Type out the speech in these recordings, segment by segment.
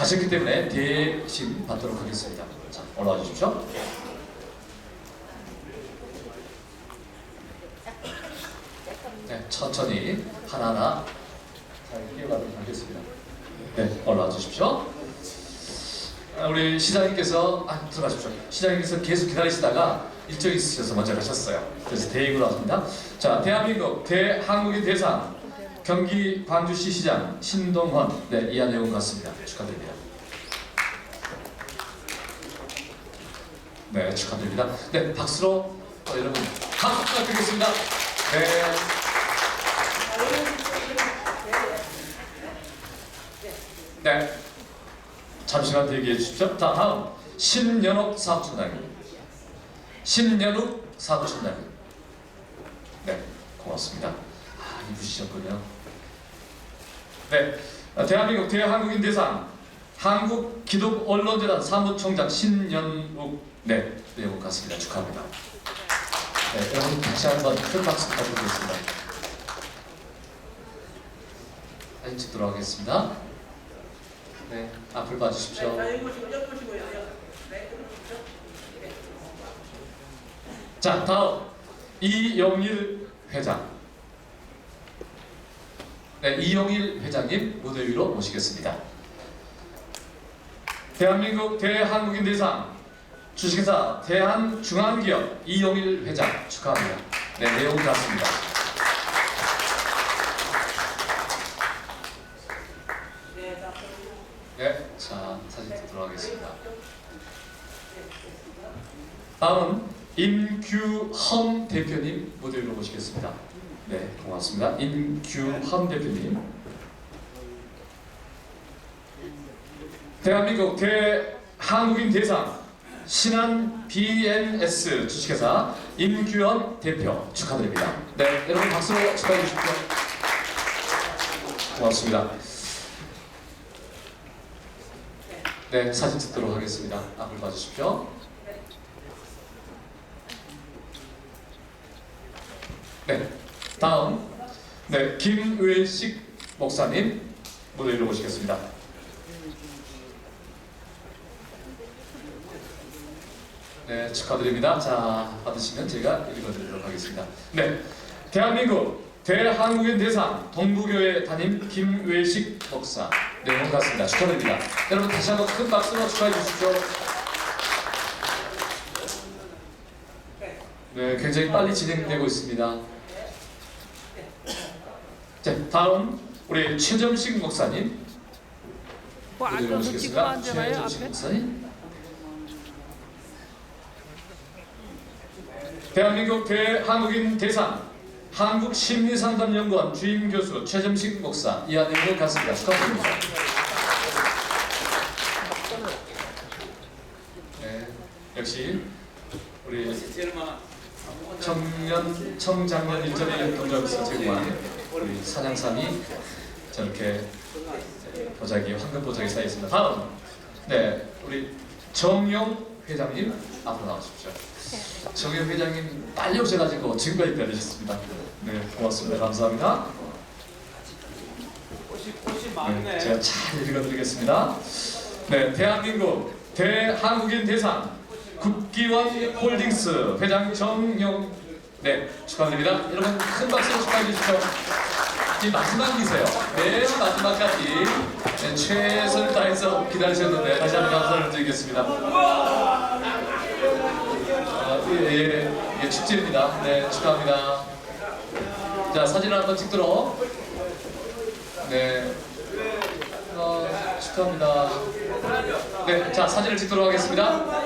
가셨기 때문에 대신 받도록 하겠습니다. 자, 올라와 주십시오. 네, 천천히 하나하나 잘 뛰어가도록 하겠습니다. 네, 올라와 주십시오. 아, 우리 시장님께서 아 들어가십시오. 시장님께서 계속 기다리시다가 일정이 있으셔서 먼저 가셨어요. 그래서 대행으로 왔습니다. 자, 대한민국 대한국인 대상 경기 광주시 시장 신동헌 네 이한 내용 같습니다. 축하드립니다. 네 축하드립니다. 네 박수로 어, 여러분 박수 부탁드리겠습니다. 네. 네. 잠시만 대기해 주십시오. 자, 다음 신연욱 사업총장님. 신연욱 사업총장님. 네, 고맙습니다. 아, 입으시셨군요. 네, 어, 대한민국 대한국인 대상 한국 기독 언론재단 사무총장 신연욱 네, 내용 같습니다. 축하합니다. 네, 여러분 다시 한번 큰 박수 부탁드리겠습니다. 사진 찍도록 하겠습니다. 네, 앞을 봐주십시오. 네. 네. 자, 다음 이영일 회장. 네, 이영일 회장님 무대 위로 모시겠습니다. 대한민국 대한국인 대상 주식회사 대한중앙기업 이영일 회장 축하합니다. 네, 내용 같습니다. 네, 자, 사진 찍도록 하겠습니다. 다음은 임규헌 대표님 무대 위로 모시겠습니다. 네, 고맙습니다. 임규헌 대표님. 대한민국 대 한국인 대상 신한 BNS 주식회사 임규헌 대표 축하드립니다. 네, 여러분 박수로 축하해 주십시오. 고맙습니다. 네, 사진 찍도록 하겠습니다. 앞을 봐주십시오. 네, 다음 네 김외식 목사님 무대 위로 모시겠습니다. 네, 축하드립니다. 자, 받으시면 제가 읽어드리도록 하겠습니다. 네, 대한민국 대한국인 대상 동부교회 담임 김외식 목사 네, 반갑습니다. 축하드립니다. 여러분 다시 한번 큰 박수로 축하해 주십시오. 네, 굉장히 빨리 진행되고 있습니다. 자, 다음 우리 최점식 목사님 뭐 앉아서 찍고. 앉아봐요 최점식 앞에 목사님. 대한민국 대한국인 대상 한국심리상담연구원 주임 교수 최점식 목사 이하내로 갔습니다. 축하드립니다. 네, 역시 우리 청년 청장년 일전에 경력에서 제공한 우리 사냥삼이 저렇게 보자기 황금 보자기 쌓여 있습니다. 다음 네 우리 정용 회장님 앞으로 나와주십시오. 정용 회장님 빨리 오셔가지고 지금까지 기다리셨습니다. 네 고맙습니다. 감사합니다. 네. 제가 잘 읽어드리겠습니다. 네, 대한민국 대한국인 대상 국기원 홀딩스 회장 정용 네 축하드립니다. 여러분 큰 박수로 축하해 주십시오. 이 마지막이세요. 맨 마지막까지 네, 최선을 다해서 기다리셨는데 다시 한번 감사를 드리겠습니다. 아, 예, 예, 예, 축제입니다. 네, 축하합니다. 자, 사진을 한번 찍도록. 네. 어, 축하합니다. 네, 자, 사진을 찍도록 하겠습니다.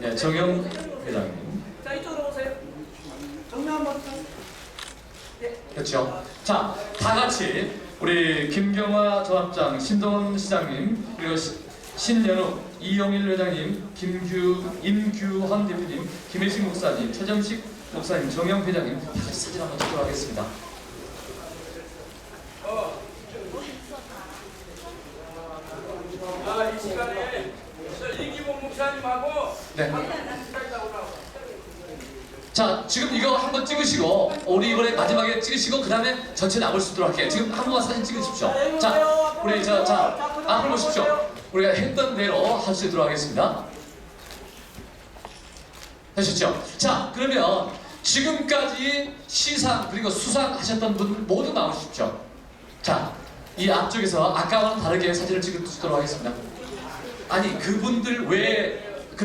네, 정영 회장님. 자, 이쪽으로 오세요. 정면 한번 쳐. 네. 그렇죠. 자, 다 같이 우리 김경화 조합장, 신동원 시장님, 그리고 시- 신연욱, 이영일 회장님, 김규, 임규헌 대표님, 김혜식 목사님, 최정식 목사님, 정영 회장님 다 같이 사진 한번 찍도록 하겠습니다. 아, 이 시간에 저 이기복 목사님하고 네. 자, 지금 이거 한번 찍으시고 우리 이번에 마지막에 찍으시고 그 다음에 전체 남을 수 있도록 할게요. 지금 한 번만 사진 찍으십시오. 자, 우리 저, 자, 앞으로 보십시오. 우리가 했던 대로 할 수 있도록 하겠습니다. 되셨죠? 자, 그러면 지금까지 시상 그리고 수상하셨던 분 모두 나오십시오. 자, 이 앞쪽에서 아까와는 다르게 사진을 찍도록 하겠습니다. 아니, 그분들 왜